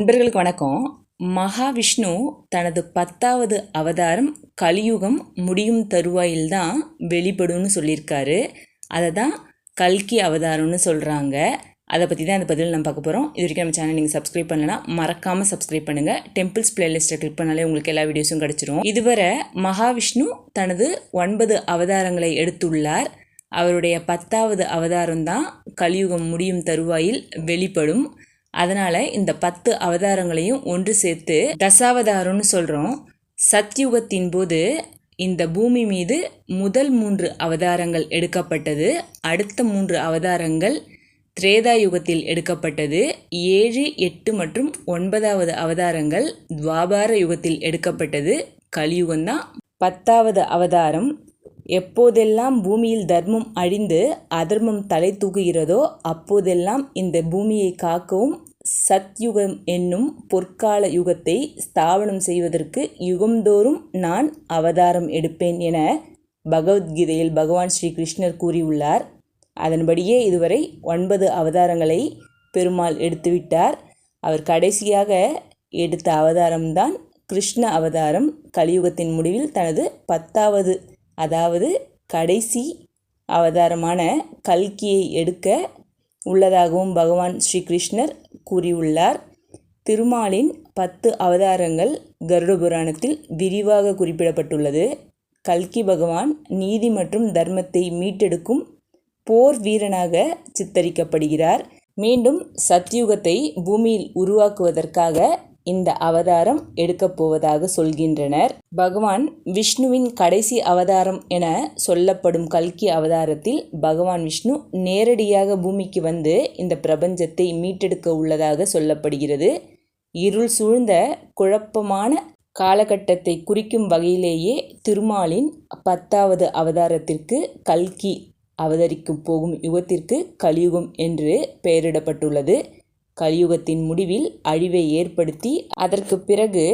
நண்பர்களுக்கு வணக்கம். மகாவிஷ்ணு தனது பத்தாவது அவதாரம் கலியுகம் முடியும் தருவாயில் தான் வெளிப்படும்னு சொல்லியிருக்காரு. அதை தான் கல்கி அவதாரம்னு சொல்கிறாங்க அதை பற்றி தான் அந்த பதில் நம்ம பார்க்க போகிறோம் இது வரைக்கும் நம்ம சேனல் நீங்கள் சப்ஸ்கிரைப் பண்ணலனா மறக்காமல் சப்ஸ்கிரைப் பண்ணுங்கள் டெம்பிள்ஸ் பிளேலிஸ்ட்டை கிளிக் பண்ணாலே உங்களுக்கு எல்லா வீடியோஸும் கிடச்சிரும். இதுவரை மகாவிஷ்ணு தனது ஒன்பது அவதாரங்களை எடுத்துள்ளார். அவருடைய பத்தாவது அவதாரம் தான் கலியுகம் முடியும் தருவாயில் வெளிப்படும். அதனால் இந்த பத்து அவதாரங்களையும் ஒன்று சேர்த்து தசாவதாரம்னு சொல்கிறோம் சத்யுகத்தின் போது இந்த பூமி மீது முதல் மூன்று அவதாரங்கள் எடுக்கப்பட்டது. அடுத்த மூன்று அவதாரங்கள் திரேதா யுகத்தில் எடுக்கப்பட்டது. ஏழு எட்டு மற்றும் ஒன்பதாவது அவதாரங்கள் துவாபார யுகத்தில் எடுக்கப்பட்டது. கலியுகம்தான் பத்தாவது அவதாரம். எப்போதெல்லாம் பூமியில் தர்மம் அழிந்து அதர்மம் தலை தூக்குகிறதோ அப்போதெல்லாம் இந்த பூமியை காக்கவும் சத்யுகம் என்னும் பொற்கால யுகத்தை ஸ்தாபனம் செய்வதற்கு யுகந்தோறும் நான் அவதாரம் எடுப்பேன் என பகவத்கீதையில் பகவான் ஸ்ரீ கிருஷ்ணர் கூறியுள்ளார். அதன்படியே இதுவரை ஒன்பது அவதாரங்களை பெருமாள் எடுத்துவிட்டார். அவர் கடைசியாக எடுத்த அவதாரம்தான் கிருஷ்ண அவதாரம். கலியுகத்தின் முடிவில் தனது பத்தாவது அதாவது கடைசி அவதாரமான கல்கியை எடுக்க உள்ளதாகவும் பகவான் ஸ்ரீகிருஷ்ணர் கூறியுள்ளார். திருமாலின் பத்து அவதாரங்கள் கருட புராணத்தில் விரிவாக குறிப்பிடப்பட்டுள்ளது. கல்கி பகவான் நீதி மற்றும் தர்மத்தை மீட்டெடுக்கும் போர் வீரனாக சித்தரிக்கப்படுகிறார். மீண்டும் சத்யுகத்தை பூமியில் உருவாக்குவதற்காக இந்த அவதாரம் எடுக்கப் போவதாக சொல்கின்றனர். பகவான் விஷ்ணுவின் கடைசி அவதாரம் என சொல்லப்படும் கல்கி அவதாரத்தில் பகவான் விஷ்ணு நேரடியாக பூமிக்கு வந்து இந்த பிரபஞ்சத்தை மீட்டெடுக்க உள்ளதாக சொல்லப்படுகிறது. இருள் சூழ்ந்த குழப்பமான காலகட்டத்தை குறிக்கும் வகையிலேயே திருமாலின் பத்தாவது அவதாரத்திற்கு கல்கி அவதரிக்கும் போகும் யுகத்திற்கு கலியுகம் என்று பெயரிடப்பட்டுள்ளது. கலியுகத்தின் முடிவில் அழிவை ஏற்படுத்தி அதற்கு பிறகு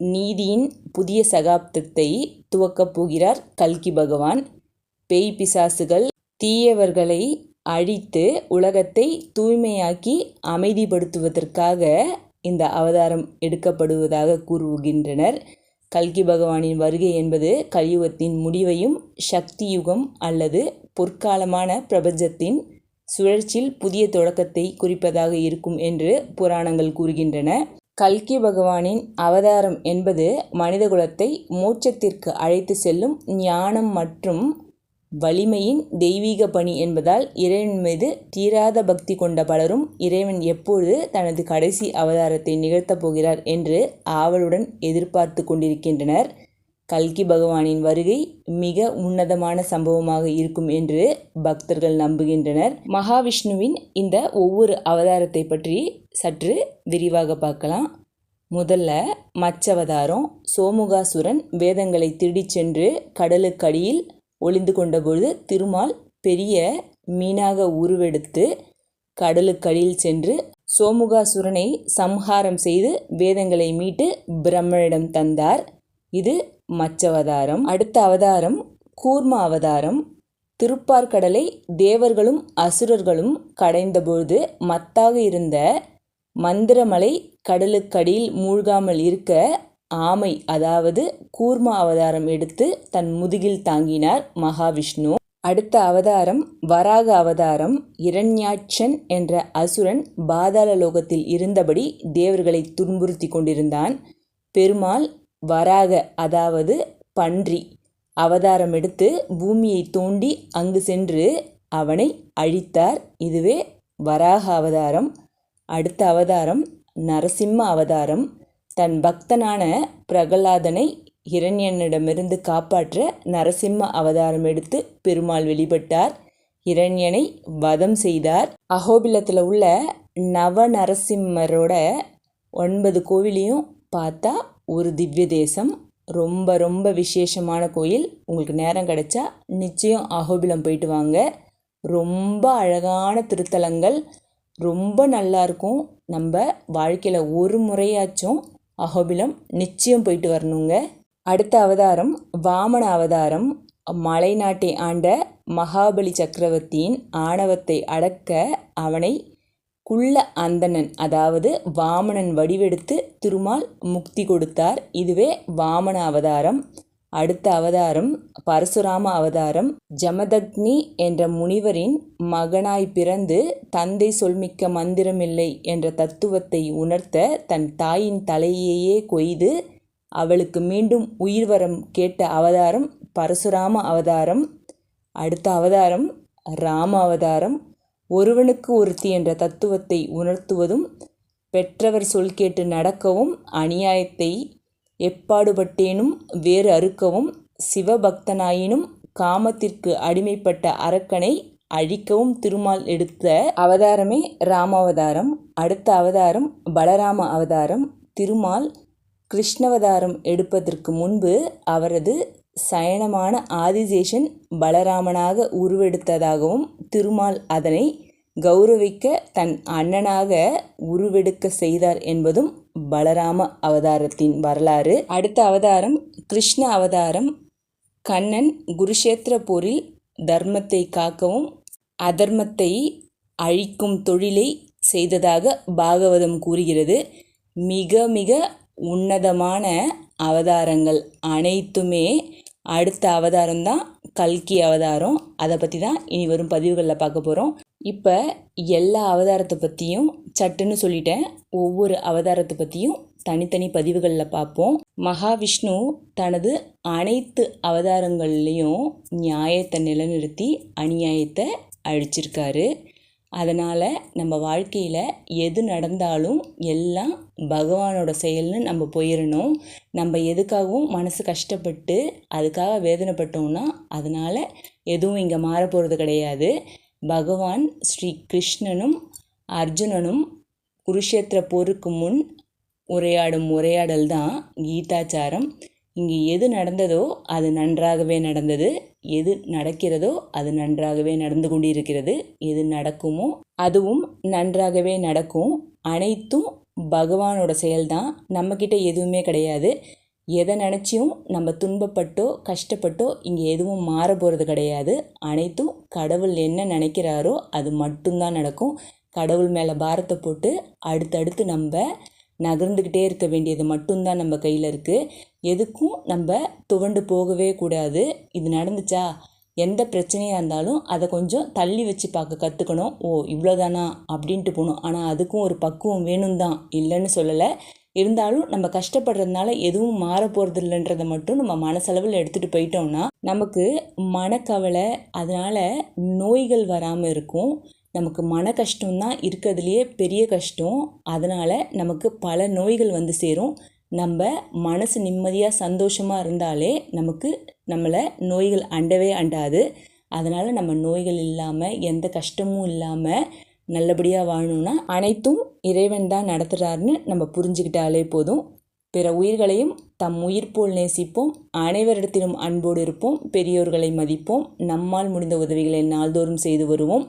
நீதியின் புதிய சகாப்தத்தை துவக்கப் போகிறார் கல்கி பகவான். பேய் பிசாசுகள் தீயவர்களை அழித்து உலகத்தை தூய்மையாக்கி அமைதிப்படுத்துவதற்காக இந்த அவதாரம் எடுக்கப்படுவதாக கூறுகின்றனர். கல்கி பகவானின் வருகை என்பது கலியுகத்தின் முடிவையும் சக்தி யுகம் அல்லது பொற்காலமான பிரபஞ்சத்தின் சுழற்சியில் புதிய தொடக்கத்தை குறிப்பதாக இருக்கும் என்று புராணங்கள் கூறுகின்றன. கல்கி பகவானின் அவதாரம் என்பது மனிதகுலத்தை மோட்சத்திற்கு அழைத்து செல்லும் ஞானம் மற்றும் வலிமையின் தெய்வீக பணி என்பதால் இறைவன் மீது தீராத பக்தி கொண்ட பலரும் இறைவன் எப்பொழுது தனது கடைசி அவதாரத்தை நிகழ்த்தப் போகிறார் என்று ஆவலுடன் எதிர்பார்த்து கொண்டிருக்கின்றனர். கல்கி பகவானின் வருகை மிக உன்னதமான சம்பவமாக இருக்கும் என்று பக்தர்கள் நம்புகின்றனர். மகாவிஷ்ணுவின் இந்த ஒவ்வொரு அவதாரத்தை பற்றி சற்று விரிவாக பார்க்கலாம். முதல்ல மச்சவதாரம். சோமுகாசுரன் வேதங்களை திருடிச் சென்று கடலுக்கடியில் ஒளிந்து கொண்டபொழுது திருமால் பெரிய மீனாக உருவெடுத்து கடலுக்கடியில் சென்று சோமுகாசுரனை சம்ஹாரம் செய்து வேதங்களை மீட்டு பிரம்மனிடம் தந்தார். இது மச்ச அவதாரம் அடுத்த அவதாரம் கூர்ம அவதாரம். திருப்பார்கடலை தேவர்களும் அசுரர்களும் கடைந்தபோது மத்தாக இருந்த மந்திரமலை கடலுக்கடியில் மூழ்காமல் இருக்க ஆமை அதாவது கூர்ம அவதாரம் எடுத்து தன் முதுகில் தாங்கினார் மகாவிஷ்ணு. அடுத்த அவதாரம் வராக அவதாரம். இரண்யாட்சன் என்ற அசுரன் பாதாள லோகத்தில் இருந்தபடி தேவர்களை துன்புறுத்தி கொண்டிருந்தான். பெருமாள் வராக அதாவது பன்றி. அவதாரம் எடுத்து பூமியை தோண்டி அங்கு சென்று அவனை அழித்தார். இதுவே வராக அவதாரம். அடுத்த அவதாரம் நரசிம்ம அவதாரம். தன் பக்தனான பிரகலாதனை இரண்யனிடமிருந்து காப்பாற்ற நரசிம்ம அவதாரம் எடுத்து பெருமாள் வெளிப்பட்டார். இரண்யனை வதம் செய்தார். அகோபிலத்தில் உள்ள நவ நரசிம்மரோட ஒன்பது கோவிலையும் பார்த்தா ஒரு திவ்ய தேசம் ரொம்ப ரொம்ப விசேஷமான கோயில். உங்களுக்கு நேரம் கிடைச்சா நிச்சயம் அகோபிலம் போயிட்டு வாங்க. ரொம்ப அழகான திருத்தலங்கள் ரொம்ப நல்லாயிருக்கும் நம்ம வாழ்க்கையில் ஒரு முறையாச்சும் அகோபிலம் நிச்சயம் போயிட்டு வரணுங்க. அடுத்த அவதாரம் வாமன அவதாரம். மலைநாட்டை ஆண்ட மகாபலி சக்கரவர்த்தியின் ஆணவத்தை அடக்க அவனை குள்ள அந்தணன் அதாவது வாமனன் வடிவெடுத்து திருமால் முக்தி கொடுத்தார். இதுவே வாமன அவதாரம். அடுத்த அவதாரம் பரசுராம அவதாரம். ஜமதக்னி என்ற முனிவரின் மகனாய் பிறந்து தந்தை சொல்மிக்க மந்திரமில்லை என்ற தத்துவத்தை உணர்த்த தன் தாயின் தலையையே கொய்து அவளுக்கு மீண்டும் உயிர் வரம் கேட்ட அவதாரம் பரசுராம அவதாரம். அடுத்த அவதாரம் ராம அவதாரம். ஒருவனுக்கு ஒருத்தி என்ற தத்துவத்தை உணர்த்துவதும் பெற்றவர் சொல் கேட்டு நடக்கவும் அநியாயத்தை எப்பாடுபட்டேனும் வேறு அறுக்கவும் சிவபக்தனாயினும் காமத்திற்கு அடிமைப்பட்ட அரக்கனை அழிக்கவும் திருமால் எடுத்த அவதாரமே ராமாவதாரம். அடுத்த அவதாரம் பலராம அவதாரம். திருமால் கிருஷ்ணவதாரம் எடுப்பதற்கு முன்பு அவரது சயனமான ஆதிசேஷன் பலராமனாக உருவெடுத்ததாகவும் திருமால் அதனை கௌரவிக்க தன் அண்ணனாக உருவெடுக்க செய்தார் என்பதும் பலராம அவதாரத்தின் வரலாறு. அடுத்த அவதாரம் கிருஷ்ண அவதாரம். கண்ணன் குருஷேத்திர போரில் தர்மத்தை காக்கவும் அதர்மத்தை அழிக்கும் தொழிலை செய்ததாக பாகவதம் கூறுகிறது. மிக மிக உன்னதமான அவதாரங்கள் அனைத்துமே அடுத்த அவதாரம் தான் கல்கி அவதாரம். அதை பற்றி தான் இனி வரும் பதிவுகளில் பார்க்க போகிறோம் இப்போ எல்லா அவதாரத்தை பற்றியும் சட்டுன்னு சொல்லிட்டேன். ஒவ்வொரு அவதாரத்தை பற்றியும் தனித்தனி பதிவுகளில் பார்ப்போம். மகாவிஷ்ணு தனது அனைத்து அவதாரங்கள்லேயும் நியாயத்தை நிலைநிறுத்தி அநியாயத்தை அழிச்சிருக்காரு. அதனால் நம்ம வாழ்க்கையில் எது நடந்தாலும் எல்லாம் பகவானோட செயல்னு நம்ம போயிடணும் நம்ம எதுக்காகவும் மனசு கஷ்டப்பட்டு அதுக்காக வேதனைப்பட்டோம்னா அதனால் எதுவும் இங்கே மாற போகிறது கிடையாது. பகவான் ஸ்ரீ கிருஷ்ணனும் அர்ஜுனனும் குருஷேத்திர போருக்கு முன் உரையாடும் உரையாடல் தான் கீதாச்சாரம். இங்கு எது நடந்ததோ அது நன்றாகவே நடந்தது. எது நடக்கிறதோ அது நன்றாகவே நடந்து கொண்டிருக்கிறது. எது நடக்குமோ அதுவும் நன்றாகவே நடக்கும். அனைத்தும் பகவானோட செயல்தான். நம்மக்கிட்ட எதுவுமே கிடையாது. எதை நினச்சியும் நம்ம துன்பப்பட்டோ கஷ்டப்பட்டோ இங்கே எதுவும் மாற போகிறது கிடையாது. அனைத்தும் கடவுள் என்ன நினைக்கிறாரோ அது மட்டும்தான் நடக்கும். கடவுள் மேலே பாரத்தை போட்டு அடுத்தடுத்து நம்ம நகர்ந்துக்கிட்டே இருக்க வேண்டியது மட்டும்தான் நம்ம கையில் இருக்குது எதுக்கும் நம்ம துவண்டு போகவே கூடாது. இது நடந்துச்சா? எந்த பிரச்சனையாக இருந்தாலும் அதை கொஞ்சம் தள்ளி வச்சு பார்க்க கற்றுக்கணும் ஓ இவ்வளோதானா அப்படின்ட்டு போகணும். ஆனால் அதுக்கும் ஒரு பக்குவம் வேணும் தான் இல்லைன்னு சொல்லலை. இருந்தாலும் நம்ம கஷ்டப்படுறதுனால எதுவும் மாற போகிறது இல்லைன்றதை மட்டும் நம்ம மனசளவில் எடுத்துகிட்டு போயிட்டோம்னா நமக்கு மனக்கவலை அதனால் நோய்கள் வராமல் இருக்கும். நமக்கு மன கஷ்டம்தான் இருக்கிறதுலையே பெரிய கஷ்டம். அதனால் நமக்கு பல நோய்கள் வந்து சேரும். நம்ம மனசு நிம்மதியாக சந்தோஷமாக இருந்தாலே நமக்கு நம்மளை நோய்கள் அண்டவே அண்டாது. அதனால் நம்ம நோய்கள் இல்லாமல் எந்த கஷ்டமும் இல்லாமல் நல்லபடியாக வாழணும்னா அனைத்தும் இறைவன் தான் நடத்துகிறாருன்னு நம்ம புரிஞ்சுக்கிட்டாலே போதும். பிற உயிர்களையும் தம் உயிர் போல் நேசிப்போம். அனைவரிடத்திலும் அன்போடு இருப்போம். பெரியோர்களை மதிப்போம். நம்மால் முடிந்த உதவிகளை நாள்தோறும் செய்து வருவோம்.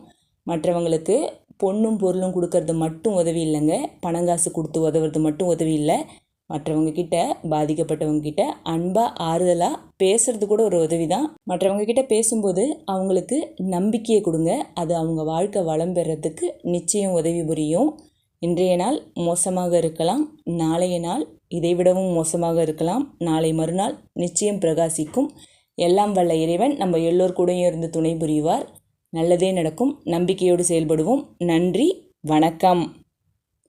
மற்றவங்களுக்கு பொண்ணும் பொருளும் கொடுக்கறது மட்டும் உதவி இல்லைங்க. பணங்காசு கொடுத்து உதவுறது மட்டும் உதவி இல்லை. மற்றவங்க பாதிக்கப்பட்டவங்கக்கிட்ட பாதிக்கப்பட்டவங்க அன்பாக ஆறுதலாக பேசுறது கூட ஒரு உதவி தான். மற்றவங்கக்கிட்ட பேசும்போது அவங்களுக்கு நம்பிக்கையை கொடுங்க. அது அவங்க வாழ்க்கை வளம் பெறத்துக்கு நிச்சயம் உதவி புரியும். இன்றைய நாள் மோசமாக இருக்கலாம். நாளைய நாள் இதைவிடவும் மோசமாக இருக்கலாம். நாளை மறுநாள் நிச்சயம் பிரகாசிக்கும். எல்லாம் வல்ல இறைவன் நம்ம எல்லோர் கூடயும் இருந்து துணை புரிவார். நல்லதே நடக்கும். நம்பிக்கையோடு செயல்படுவோம். நன்றி. வணக்கம்.